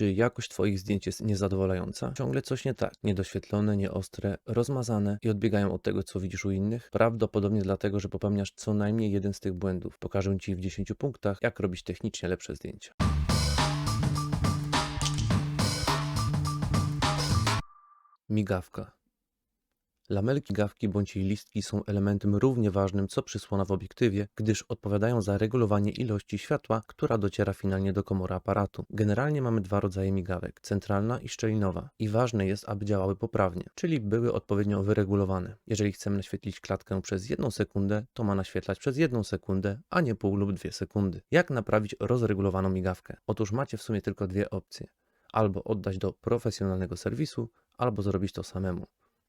Czy jakość Twoich zdjęć jest niezadowalająca? Ciągle coś nie tak. Niedoświetlone, nieostre, rozmazane i odbiegają od tego, co widzisz u innych? Prawdopodobnie dlatego, że popełniasz co najmniej jeden z tych błędów. Pokażę Ci w 10 punktach, jak robić technicznie lepsze zdjęcia. Migawka. Lamelki gawki bądź jej listki są elementem równie ważnym co przysłona w obiektywie, gdyż odpowiadają za regulowanie ilości światła, która dociera finalnie do komory aparatu. Generalnie mamy dwa rodzaje migawek, centralna i szczelinowa i ważne jest, aby działały poprawnie, czyli były odpowiednio wyregulowane. Jeżeli chcemy naświetlić klatkę przez jedną sekundę, to ma naświetlać przez jedną sekundę, a nie pół lub dwie sekundy. Jak naprawić rozregulowaną migawkę? Otóż macie w sumie tylko dwie opcje. Albo oddać do profesjonalnego serwisu, albo zrobić to samemu.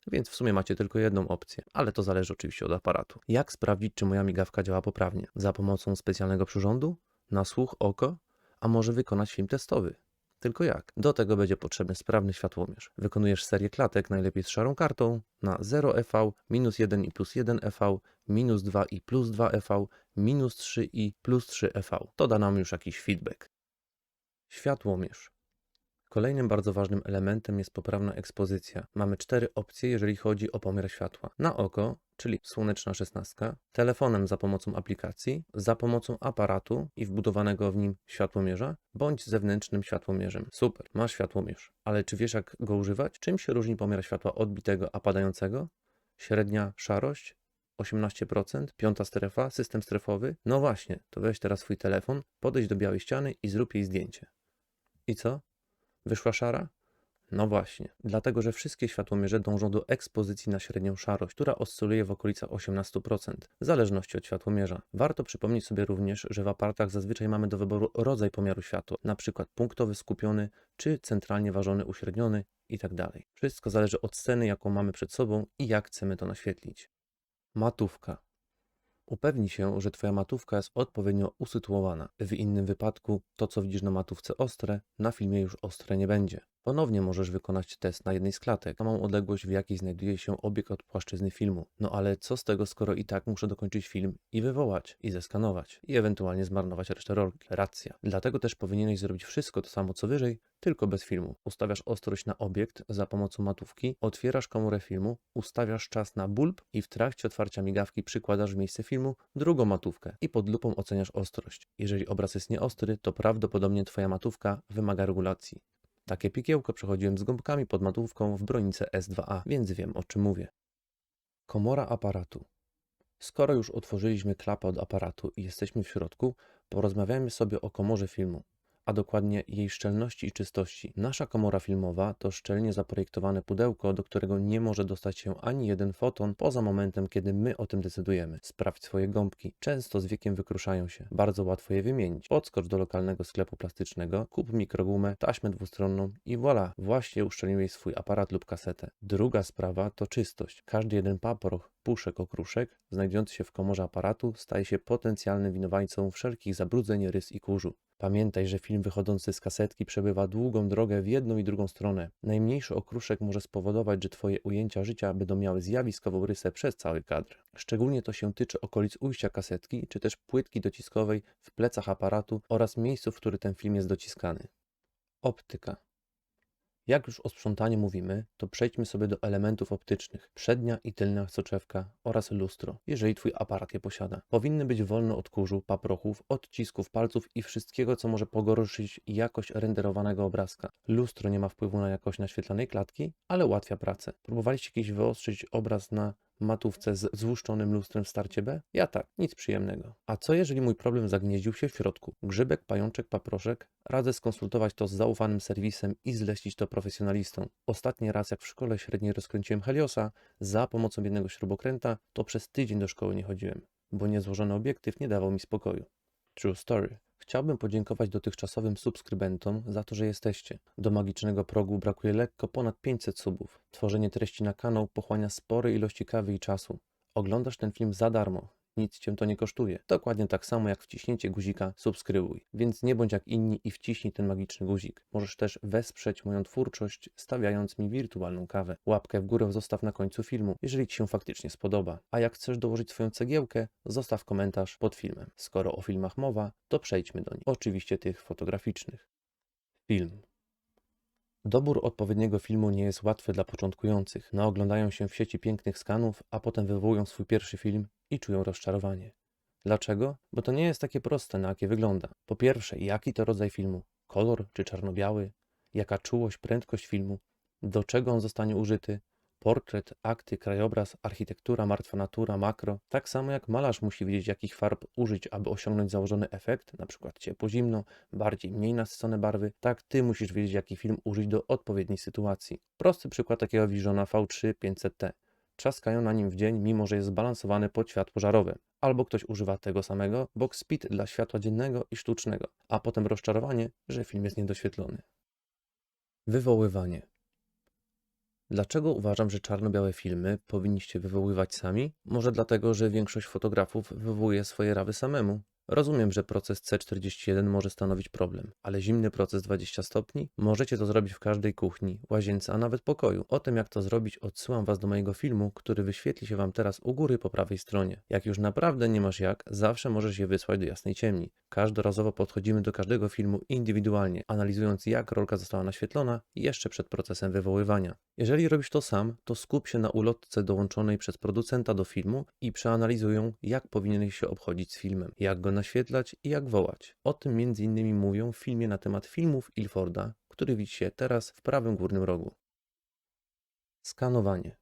Więc w sumie macie tylko jedną opcję, ale to zależy oczywiście od aparatu. Jak sprawdzić, czy moja migawka działa poprawnie? Za pomocą specjalnego przyrządu? Na słuch, oko? A może wykonać film testowy? Tylko jak? Do tego będzie potrzebny sprawny światłomierz. Wykonujesz serię klatek, najlepiej z szarą kartą, na 0 EV, minus 1 i plus 1 EV, minus 2 i plus 2 EV, minus 3 i plus 3 EV. To da nam już jakiś feedback. Światłomierz. Kolejnym bardzo ważnym elementem jest poprawna ekspozycja. Mamy cztery opcje, jeżeli chodzi o pomiar światła. Na oko, czyli słoneczna szesnastka, telefonem za pomocą aplikacji, za pomocą aparatu i wbudowanego w nim światłomierza, bądź zewnętrznym światłomierzem. Super, masz światłomierz. Ale czy wiesz jak go używać? Czym się różni pomiar światła odbitego a padającego? Średnia szarość? 18%, piąta strefa, system strefowy. No właśnie, to weź teraz swój telefon, podejdź do białej ściany i zrób jej zdjęcie. I co? Wyszła szara? No właśnie, dlatego że wszystkie światłomierze dążą do ekspozycji na średnią szarość, która oscyluje w okolicach 18%, w zależności od światłomierza. Warto przypomnieć sobie również, że w aparatach zazwyczaj mamy do wyboru rodzaj pomiaru światła, np. punktowy skupiony, czy centralnie ważony uśredniony itd. Wszystko zależy od sceny, jaką mamy przed sobą i jak chcemy to naświetlić. Matówka. Upewnij się, że Twoja matówka jest odpowiednio usytuowana. W innym wypadku to, co widzisz na matówce ostre, na filmie już ostre nie będzie. Ponownie możesz wykonać test na jednej z klatek, samą odległość, w jakiej znajduje się obiekt od płaszczyzny filmu. No ale co z tego, skoro i tak muszę dokończyć film i wywołać, i zeskanować, i ewentualnie zmarnować resztę rolki. Racja. Dlatego też powinieneś zrobić wszystko to samo co wyżej, tylko bez filmu. Ustawiasz ostrość na obiekt za pomocą matówki, otwierasz komorę filmu, ustawiasz czas na bulb i w trakcie otwarcia migawki przykładasz w miejsce filmu drugą matówkę i pod lupą oceniasz ostrość. Jeżeli obraz jest nieostry, to prawdopodobnie Twoja matówka wymaga regulacji. Takie pikiełko przechodziłem z gąbkami pod matówką w bronice S2A, więc wiem o czym mówię. Komora aparatu. Skoro już otworzyliśmy klapę od aparatu i jesteśmy w środku, porozmawiajmy sobie o komorze filmu, a dokładnie jej szczelności i czystości. Nasza komora filmowa to szczelnie zaprojektowane pudełko, do którego nie może dostać się ani jeden foton poza momentem, kiedy my o tym decydujemy. Sprawdź swoje gąbki. Często z wiekiem wykruszają się. Bardzo łatwo je wymienić. Podskocz do lokalnego sklepu plastycznego, kup mikrogumę, taśmę dwustronną i voilà, właśnie uszczelniłeś swój aparat lub kasetę. Druga sprawa to czystość. Każdy jeden paproch, puszek, okruszek znajdujący się w komorze aparatu staje się potencjalnym winowajcą wszelkich zabrudzeń, rys i kurzu. Pamiętaj, że film wychodzący z kasetki przebywa długą drogę w jedną i drugą stronę. Najmniejszy okruszek może spowodować, że Twoje ujęcia życia będą miały zjawiskową rysę przez cały kadr. Szczególnie to się tyczy okolic ujścia kasetki, czy też płytki dociskowej w plecach aparatu oraz miejscu, w którym ten film jest dociskany. Optyka. Jak już o sprzątaniu mówimy, to przejdźmy sobie do elementów optycznych. Przednia i tylna soczewka oraz lustro, jeżeli Twój aparat je posiada. Powinny być wolne od kurzu, paprochów, odcisków palców i wszystkiego, co może pogorszyć jakość renderowanego obrazka. Lustro nie ma wpływu na jakość naświetlanej klatki, ale ułatwia pracę. Próbowaliście kiedyś wyostrzyć obraz na matówce z złuszczonym lustrem w starcie B? Ja tak, nic przyjemnego. A co jeżeli mój problem zagnieździł się w środku? Grzybek, pajączek, paproszek? Radzę skonsultować to z zaufanym serwisem i zlecić to profesjonalistom. Ostatni raz jak w szkole średniej rozkręciłem Heliosa za pomocą jednego śrubokręta, to przez tydzień do szkoły nie chodziłem, bo niezłożony obiektyw nie dawał mi spokoju. True story. Chciałbym podziękować dotychczasowym subskrybentom za to, że jesteście. Do magicznego progu brakuje lekko ponad 500 subów. Tworzenie treści na kanał pochłania spore ilości kawy i czasu. Oglądasz ten film za darmo. Nic cię to nie kosztuje. Dokładnie tak samo jak wciśnięcie guzika subskrybuj. Więc nie bądź jak inni i wciśnij ten magiczny guzik. Możesz też wesprzeć moją twórczość, stawiając mi wirtualną kawę. Łapkę w górę zostaw na końcu filmu, jeżeli Ci się faktycznie spodoba. A jak chcesz dołożyć swoją cegiełkę, zostaw komentarz pod filmem. Skoro o filmach mowa, to przejdźmy do nich. Oczywiście tych fotograficznych. Film. Dobór odpowiedniego filmu nie jest łatwy dla początkujących. Naoglądają się w sieci pięknych skanów, a potem wywołują swój pierwszy film i czują rozczarowanie. Dlaczego? Bo to nie jest takie proste, na jakie wygląda. Po pierwsze, jaki to rodzaj filmu? Kolor czy czarno-biały? Jaka czułość, prędkość filmu? Do czego on zostanie użyty? Portret, akty, krajobraz, architektura, martwa natura, makro. Tak samo jak malarz musi wiedzieć, jakich farb użyć, aby osiągnąć założony efekt, przykład ciepło-zimno, bardziej, mniej nasycone barwy, tak ty musisz wiedzieć, jaki film użyć do odpowiedniej sytuacji. Prosty przykład takiego Visiona V3 500T. Trzaskają na nim w dzień, mimo że jest zbalansowany pod światło żarowe. Albo ktoś używa tego samego, box speed dla światła dziennego i sztucznego, a potem rozczarowanie, że film jest niedoświetlony. Wywoływanie. Dlaczego uważam, że czarno-białe filmy powinniście wywoływać sami? Może dlatego, że większość fotografów wywołuje swoje rawy samemu. Rozumiem, że proces C41 może stanowić problem, ale zimny proces 20 stopni? Możecie to zrobić w każdej kuchni, łazience, a nawet pokoju. O tym, jak to zrobić, odsyłam Was do mojego filmu, który wyświetli się Wam teraz u góry po prawej stronie. Jak już naprawdę nie masz jak, zawsze możesz je wysłać do jasnej ciemni. Każdorazowo podchodzimy do każdego filmu indywidualnie, analizując jak rolka została naświetlona jeszcze przed procesem wywoływania. Jeżeli robisz to sam, to skup się na ulotce dołączonej przez producenta do filmu i przeanalizuj ją, jak powinieneś się obchodzić z filmem, jak go naświetlać i jak wołać. O tym m.in. mówią w filmie na temat filmów Ilforda, który widzicie teraz w prawym górnym rogu. Skanowanie.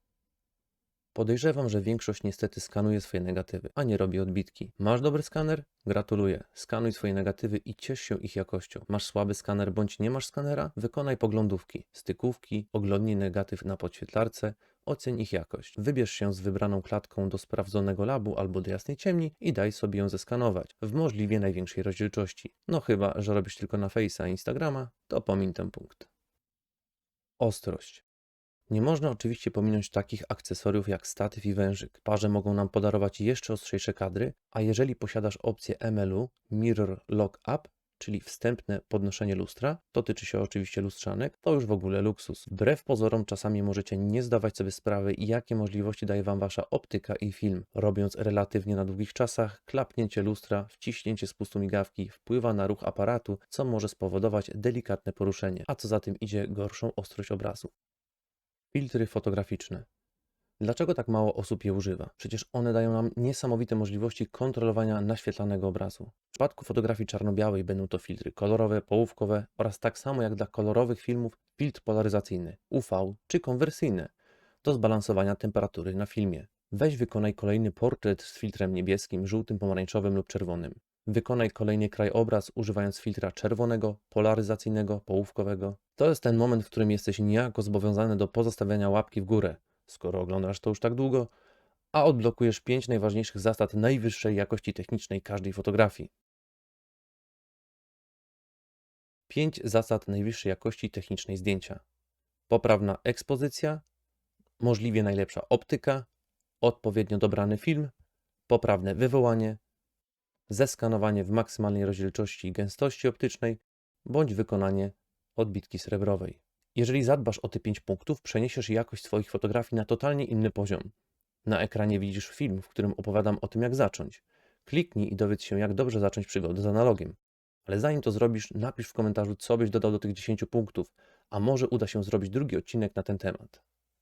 Podejrzewam, że większość niestety skanuje swoje negatywy, a nie robi odbitki. Masz dobry skaner? Gratuluję. Skanuj swoje negatywy i ciesz się ich jakością. Masz słaby skaner bądź nie masz skanera? Wykonaj poglądówki, stykówki, oglądnij negatyw na podświetlarce, oceń ich jakość. Wybierz się z wybraną klatką do sprawdzonego labu albo do jasnej ciemni i daj sobie ją zeskanować w możliwie największej rozdzielczości. No chyba, że robisz tylko na Face'a Instagrama, to pomiń ten punkt. Ostrość. Nie można oczywiście pominąć takich akcesoriów jak statyw i wężyk. Parze mogą nam podarować jeszcze ostrzejsze kadry, a jeżeli posiadasz opcję MLU Mirror Lock Up, czyli wstępne podnoszenie lustra, dotyczy się oczywiście lustrzanek, to już w ogóle luksus. Wbrew pozorom czasami możecie nie zdawać sobie sprawy, jakie możliwości daje Wam Wasza optyka i film. Robiąc relatywnie na długich czasach, klapnięcie lustra, wciśnięcie spustu migawki wpływa na ruch aparatu, co może spowodować delikatne poruszenie, a co za tym idzie gorszą ostrość obrazu. Filtry fotograficzne. Dlaczego tak mało osób je używa? Przecież one dają nam niesamowite możliwości kontrolowania naświetlanego obrazu. W przypadku fotografii czarno-białej będą to filtry kolorowe, połówkowe oraz tak samo jak dla kolorowych filmów filtr polaryzacyjny, UV czy konwersyjny do zbalansowania temperatury na filmie. Weź wykonaj kolejny portret z filtrem niebieskim, żółtym, pomarańczowym lub czerwonym. Wykonaj kolejny krajobraz używając filtra czerwonego, polaryzacyjnego, połówkowego. To jest ten moment, w którym jesteś niejako zobowiązany do pozostawiania łapki w górę, skoro oglądasz to już tak długo, a odblokujesz pięć najważniejszych zasad najwyższej jakości technicznej każdej fotografii. Pięć zasad najwyższej jakości technicznej zdjęcia. Poprawna ekspozycja, możliwie najlepsza optyka, odpowiednio dobrany film, poprawne wywołanie, zeskanowanie w maksymalnej rozdzielczości i gęstości optycznej bądź wykonanie odbitki srebrowej. Jeżeli zadbasz o te 5 punktów, przeniesiesz jakość swoich fotografii na totalnie inny poziom. Na ekranie widzisz film, w którym opowiadam o tym, jak zacząć. Kliknij i dowiedz się, jak dobrze zacząć przygodę z analogiem. Ale zanim to zrobisz, napisz w komentarzu, co byś dodał do tych 10 punktów, a może uda się zrobić drugi odcinek na ten temat.